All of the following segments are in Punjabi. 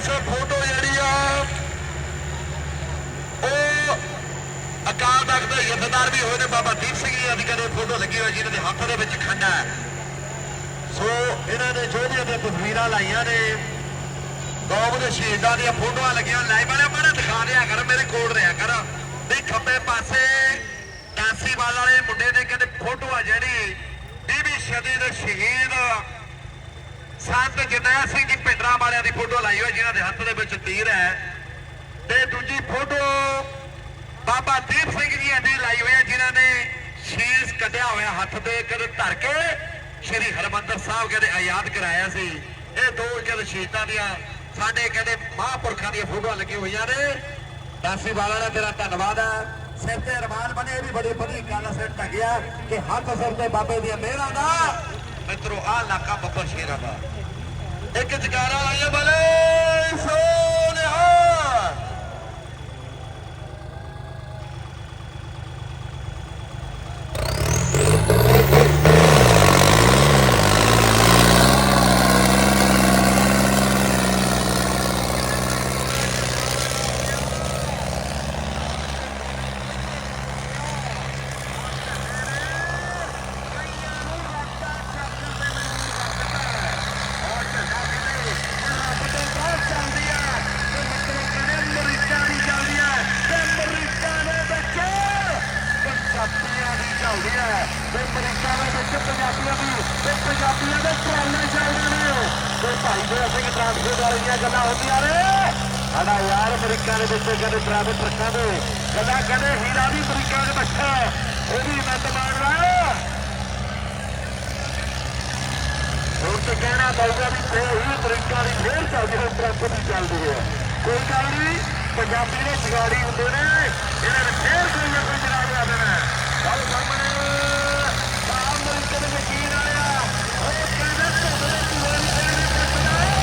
ਪਾਸੇ ਫੋਟੋ ਜਿਹੜੀ ਆ, ਉਹ ਅਕਾਲ ਤਖਤ ਦੇ ਜਥੇਦਾਰ ਵੀ ਹੋਏ ਨੇ, ਬਾਬਾ ਦੀਪ ਸਿੰਘ ਜੀ ਦੀ ਕਹਿੰਦੇ ਫੋਟੋ ਲੱਗੀ ਹੋਈ ਜਿਹਨਾਂ ਦੇ ਹੱਥ ਦੇ ਵਿੱਚ ਖੰਡਾ ਹੈ। ਸੋ ਇਹਨਾਂ ਨੇ ਜੋ ਵੀ ਤਸਵੀਰਾਂ ਲਾਈਆਂ ਨੇ, ਕੌਮ ਦੇ ਸ਼ਹੀਦਾਂ ਦੀਆਂ ਫੋਟੋਆਂ ਲੱਗੀਆਂ, ਲਾਈਵ ਵਾਲੇ ਬੜੇ ਦਿਖਾ ਰਿਹਾ ਕਰ, ਮੇਰੇ ਕੋਲ ਰਿਹਾ ਕਰ। ਤੇ ਖੱਬੇ ਪਾਸੇ ਟਾਸੀਵਾਲ ਵਾਲੇ ਮੁੰਡੇ ਨੇ ਕਹਿੰਦੇ ਫੋਟੋ ਆ ਜਿਹੜੀ 20ਵੀਂ ਸਦੀ ਦੇ ਸ਼ਹੀਦ ਸੰਤ ਜਰਨੈਲ ਸਿੰਘ ਜੀ ਪਿੰਡਰਾ ਵਾਲਿਆਂ ਦੀ ਫੋਟੋ ਲਾਈ ਹੋਈ, ਜਿਨ੍ਹਾਂ ਦੇ ਹੱਥ ਦੇ ਵਿੱਚ ਤੀਰ ਹੈ। ਤੇ ਦੂਜੀ ਫੋਟੋ ਬਾਬਾ ਦੀਪ ਸਿੰਘ ਜੀ ਦੀ ਲਾਈ ਹੋਈ ਹੈ, ਜਿਨ੍ਹਾਂ ਨੇ ਸ਼ੀਸ਼ ਕੱਢਿਆ ਹੋਇਆ ਹੱਥ ਦੇ ਕਦੇ ਧਰ ਕੇ ਸ਼੍ਰੀ ਹਰਮੰਦਰ ਸਾਹਿਬ ਕਹਿੰਦੇ ਆਯਾਦ ਕਰਾਇਆ ਸੀ। ਇਹ ਦੋ ਕਹਿੰਦੇ ਸ਼ਹੀਦਾਂ ਦੀਆਂ, ਸਾਡੇ ਕਹਿੰਦੇ ਮਹਾਂਪੁਰਖਾਂ ਦੀਆਂ ਫੋਟੋਆਂ ਲੱਗੀਆਂ ਹੋਈਆਂ ਨੇ। ਦਾਸੀ ਵਾਲਾ ਦਾ ਤੇਰਾ ਧੰਨਵਾਦ ਹੈ। ਸਿਰ ਤੇ ਰਮਾਨ ਬਣੇ, ਇਹ ਵੀ ਬੜੀ ਵਧੀਆ ਗੱਲ ਸਿਰ ਟੰਗਿਆ ਕਿ ਹੱਥ ਸਿਰ ਤੇ ਬਾਬੇ ਦੀਆਂ ਮਿਹਰਾਂ ਦਾ ਮਿੱਤਰੋ ਆਹ ਇਲਾਕਾ ਬੱਬਰ ਸ਼ੇਰਾਂ ਦਾ ਇੱਕ ਜਗਾਰਾ ਲਾਇਆ ਬਲੇ ਸੋਨਿਹਾ ਪੰਜਾਬੀਆਂ ਦੀ ਚੱਲਦੀ ਹੈ ਤੇ ਅਮਰੀਕਾ ਦੇ ਵਿੱਚ ਪੰਜਾਬੀਆਂ ਦੀ ਤੇ ਪੰਜਾਬੀਆਂ ਦੇ ਟਰਾਲੇ ਚੱਲਦੇ ਨੇ ਤੇ ਭਾਈ ਦੇ ਸਿੰਘ ਟਰਾਂਸਪੋਰਟ ਵਾਲੀਆਂ ਗੱਲਾਂ ਹੁੰਦੀਆਂ ਨੇ ਸਾਡਾ ਯਾਰ ਅਮਰੀਕਾ ਦੇ ਵਿੱਚ ਕਹਿੰਦੇ ਟਰਾਵੇ ਟਰੱਕਾਂ ਦੇ ਗੱਲਾਂ ਕਹਿੰਦੇ ਹੀਰਾ ਵੀ ਅਮਰੀਕਾ ਦੇ ਬੱਚਾ ਉਹ ਵੀ ਆਨੰਦ ਮਾਣ ਰਿਹਾ ਹੁਣ ਤੇ ਕਹਿਣਾ ਪਊਗਾ ਵੀ ਫੇਰ ਹੀ ਅਮਰੀਕਾ ਦੀ ਫੇਰ ਚੱਲਦੀ ਹੈ ਟਰੱਕ ਦੀ ਚੱਲਦੀ ਹੈ ਕੋਈ ਗੱਲ ਨਹੀਂ, ਪੰਜਾਬੀ ਦੇ ਜਗਾੜੀ ਹੁੰਦੇ ਨੇ ਇਹਨਾਂ ਨੇ ਫੇਰ ਕੋਈ ਨਾ ਕੋਈ ਜਗਾੜੀ ਆ ਦੇਣਾ ਗੱਲ ਸਾਹਮਣੇ ਆਹ ਅਮਰੀਕਾ ਦੇ ਵਕੀਲ ਆਇਆ ਉਹ ਕਹਿੰਦੇ ਤੁਹਾਡੇ ਪੂਰੇ ਨਹੀਂ ਕਹਿੰਦੇ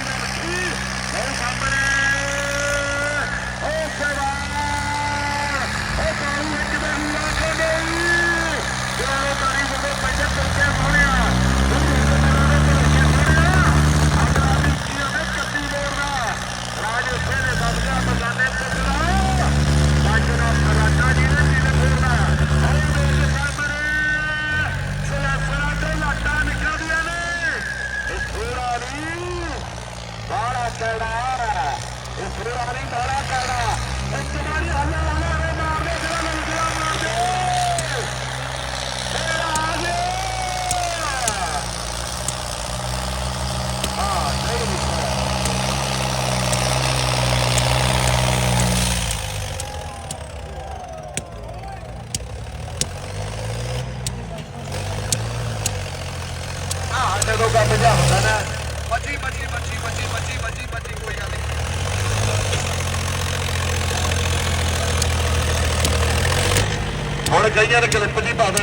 ਉਹ ਸਾਹਮਣੇ ਉਹ ਸਵਾਰ ਉਹ ਕਾਲੂ ਇੱਕ ਦੇ ਹੁਲਾ ਕੇ ਨਹੀਂ ਜਦੋਂ ਤਾਰੀ ਜਦੋਂ ਪੰਜੇ ਤੁਰਕੇ ਸੋਹਣਿਆ ਆਪਣਾ ਵੀ ਕੀ ਹੋਵੇ ਕੱਤੀ ਮੋੜਦਾ ਰਾਜ ਉਸੇ ਨੇ ਸਦਕਾ ਬਗਾਨੇ ਪੁੱਤਰਾ ਬਾਜਰਾ ਫਰਾਟਾ ਜੀ ਨੇ ਜੀ ਨੇ ਫੋੜਨਾ ਹਰੇ ਦੇ ਸਾਹਮਣੇ ਸਲਾਸਲਾ ਤੋਂ ਲਾਟਾਂ ਨਿਕਲਦੀਆਂ ਨੇ ਇਹ ਥੋੜਾ ਨਹੀਂ ਬਾੜਾ ਕਿਹੜਾ ਇਹ ਥੋੜਾ ਨਹੀਂ ਇੱਕ ਵਾਰੀ ਹੱਲਾ ਹੱਲਾ ਰੇ ਮਾਰਦੇ ਜਿਹੜਾ ਲੰਗੜਾ ਮਾਰਦੇ ਇਹ ਆ ਨਹੀਂ ਨਿਕਲਿਆ ਜਦੋਂ ਕੰਮ ਜਾ ਹੁੰਦਾ ਨਾ ਬੱਚੀ ਬੱਚੀ ਬੱਚੀ ਬੱਚੀ ਬੱਚੀ ਬੱਚੀ ਕੋਈ ਗੱਲ ਨਹੀਂ। ਕਈਆਂ ਨੇ ਕਲਿੱਪ ਜੀ ਪਾ ਦੇਣੀ।